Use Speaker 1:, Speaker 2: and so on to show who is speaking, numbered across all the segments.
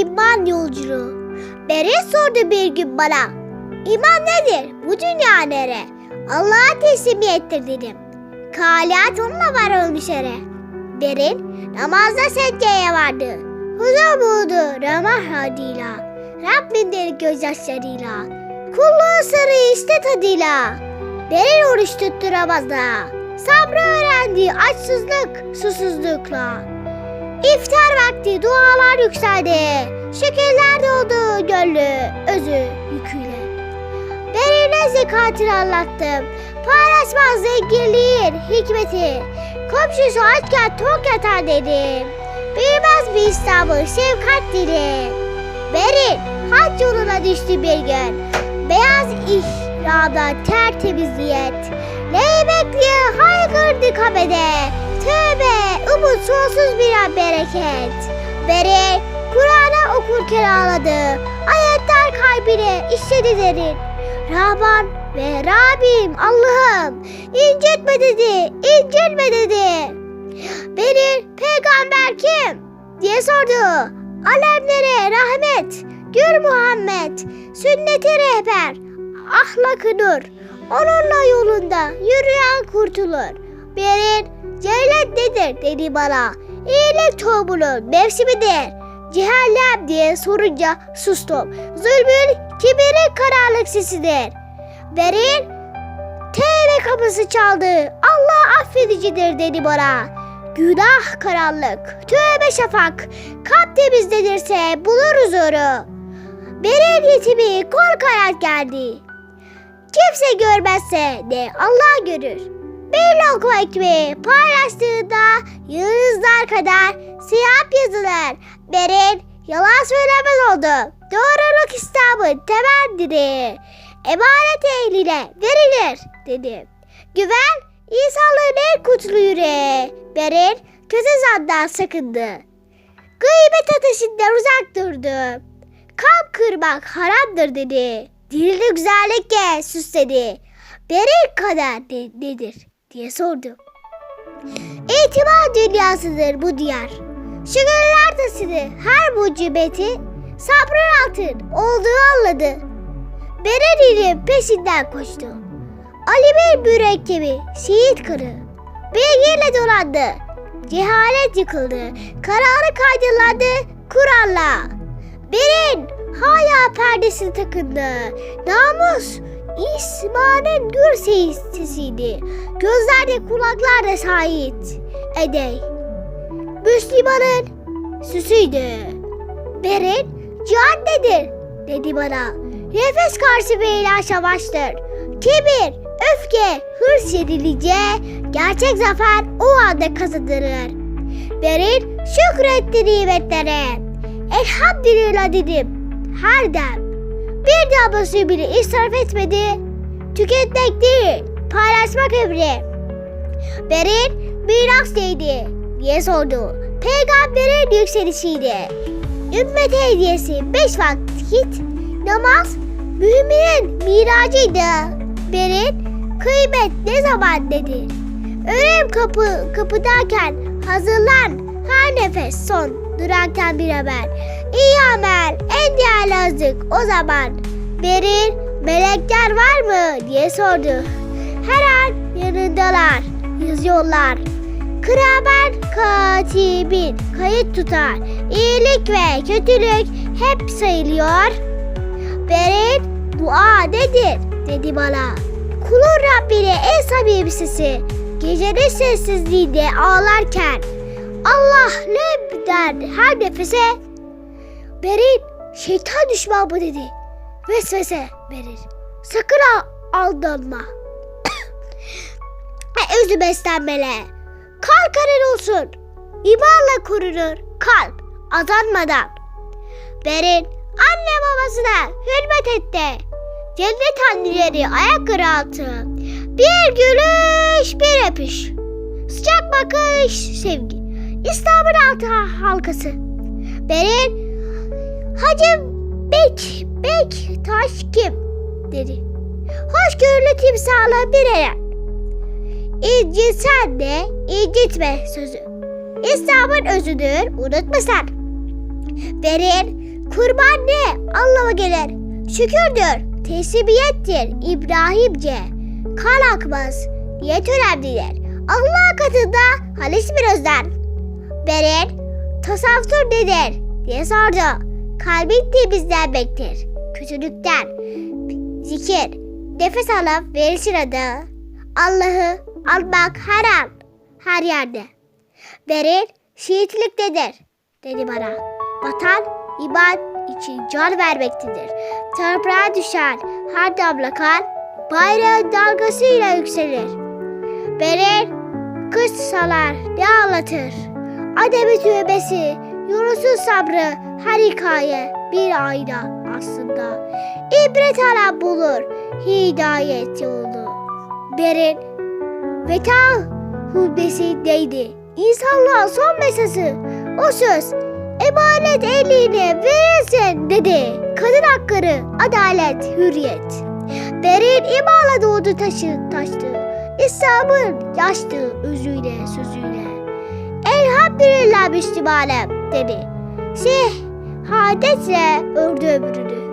Speaker 1: İman yolculuğu. Berin sordu bir gün bana. İman nedir? Bu dünya nere? Allah'a teslimiyettir dedim. Kaliat onunla var olmuş ere. Berin namazda secdeye vardı. Huzur buldu Ramah adıyla. Rabbimdir gözyaşlarıyla. Kulluğu sırrı işte tadıyla. Berin oruç tuttu Ramaz'da. Sabrı öğrendi açsızlık, susuzlukla. İftar vakti dualar yükseldi. Şekiller doldu gönlü özü yüküyle. Berine zekatını anlattım. Paylaşmaz zenginliğin hikmeti. Komşusu açken tok yatar dedim. Bilmez bir İstanbul şefkat dili. Berin hac yoluna düştü bir gün. Beyaz ihrada tertemiz niyet. Leybekliye haykırdı kabede. Tövbe umut sonsuz bir bereket. Berin Kur'an'ı okurken ağladı. Ayetler kalbine işledi derin. Rahman ve Rabbim Allah'ım incitme dedi, incitme dedi. Berin peygamber kim? diye sordu. Alemlere rahmet, gür Muhammed, sünneti rehber, ahlakı nur. Onunla yolunda yürüyen kurtulur. Berin cennet nedir dedi bana. İyilik tohumunun mevsimidir. Cehennem diye sorunca sustum. Zulmün kibirin karanlık sesidir. Berin tevbe kapısı çaldı. Allah affedicidir dedi bana. Günah karanlık, tövbe şafak, kalp temizlenirse bulur huzuru. Berin yetimi korkarak geldi. Kimse görmezse de Allah görür. Bir lokma ekmeği paylaştığında yıldızlar kadar siyah yazılır. Berin yalan söylemez oldu. Doğruluk İslam'ın temel direği. Emanet ehline verilir dedi. Güven insanlığın en kutlu yüreği. Berin kötü zandan sakındı. Gıybet ateşinden uzak durdu. Kalp kırmak haramdır dedi. Dilde güzellikle süsledi. Berin kadar de, nedir diye sordu. İtibar dünyasıdır bu diyar. Şükürler tasını her mucibeti sabrın altın olduğu anladı. Bereni'nin peşinden koştu. Ali Bey mürekkebi şehit kırı. Bilgiyle dolandı. Cehalet yıkıldı. Kararı kaydırlandı Kur'an'la. Berin hala perdesini takındı. Namus İsmail'in gür sesiydi. Gözlerde kulaklarda şahit. Edey. Müslümanın süsüydü. Berin cihan nedir? dedi bana. Nefes karşı beyler savaştır. Kibir, öfke, hırs yedilince gerçek zafer o anda kazanılır. Berin şükretti nimetlere. Elhamdülillah dedim. Her dem. Bir damla suyu bile israf etmedi. Tüketmek değil, paylaşmak emri. Berin miras neydi diye sordu. Peygamberin yükselişiydi. Ümmet hediyesi beş vakit namaz müminin miracıydı. Berin kıymet ne zaman dedi. Ölüm kapı kapıdayken hazırlan her nefes son durarken bir haber. İyi amel en değerli azık o zaman. Berin melekler var mı diye sordu. Her an yanındalar yazıyorlar. Kraber katibin kayıt tutar. İyilik ve kötülük hep sayılıyor. Berin dua nedir dedi bana. Kulun Rabbine en samimi sesi. Gecenin sessizliğinde ağlarken Allah ne der her nefese. Berin şeytan düşman bu dedi. Vesvese verir. Sakın al- aldanma. Özü beslenmele. Kalp karar olsun. İmanla korunur kalp azanmadan. Berin anne babasına hürmet etti. Cennet anneleri ayakları altı. Bir gülüş bir öpüş. Sıcak bakış sevgi. İslam'ın altı halkası. Berin Hacım Bek, Bek taş kim? dedi. Hoşgörülü timsahla bir eren. İncitsen de incitme sözü. İslam'ın özüdür unutma sen. Kurban ne? Anlama gelir. Şükürdür, teslimiyettir İbrahimce. Kan akmaz, niyet önemlidir. Allah katında halis bir özden. Berin, tasavvur nedir diye sordu. Kalbin temizlenmektir. Kötülükten. Zikir, nefes alıp verirsin adı. Allah'ı almak her an, her yerde. Berin, şehitliktedir dedi bana. Vatan, iman için can vermektedir. Toprağa düşen her damla kan, bayrağın dalgasıyla yükselir. Berin, kış salar ne ağlatır. Adem'in tövbesi, Yunus'un sabrı, her hikaye bir ayna aslında. İbret alan bulur, hidayet yolu. Berin, veta hutbesindeydi. İnsanlığa son mesajı, o söz, emanet eline verilsin dedi. Kadın hakları, adalet, hürriyet. Berin imanla doğdu taşı taştı. İslam'ın yaştı özüyle sözüyle. Elhamdülillah Müslümanım dedi. Şehadetle ördü ömrünü.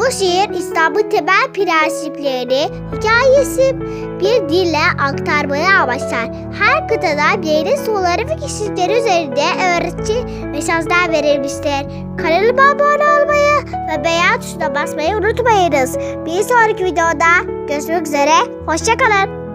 Speaker 1: Bu şiir İslam'ın temel prensiplerini hikayesi bir dille aktarmaya amaçlar. Her kıtada bireyin soruları ve kişilikleri üzerinde öğretici mesajlar verilmiştir. Kanalıma abone olmayı ve beğen tuşuna basmayı unutmayınız. Bir sonraki videoda görüşmek üzere. Hoşçakalın.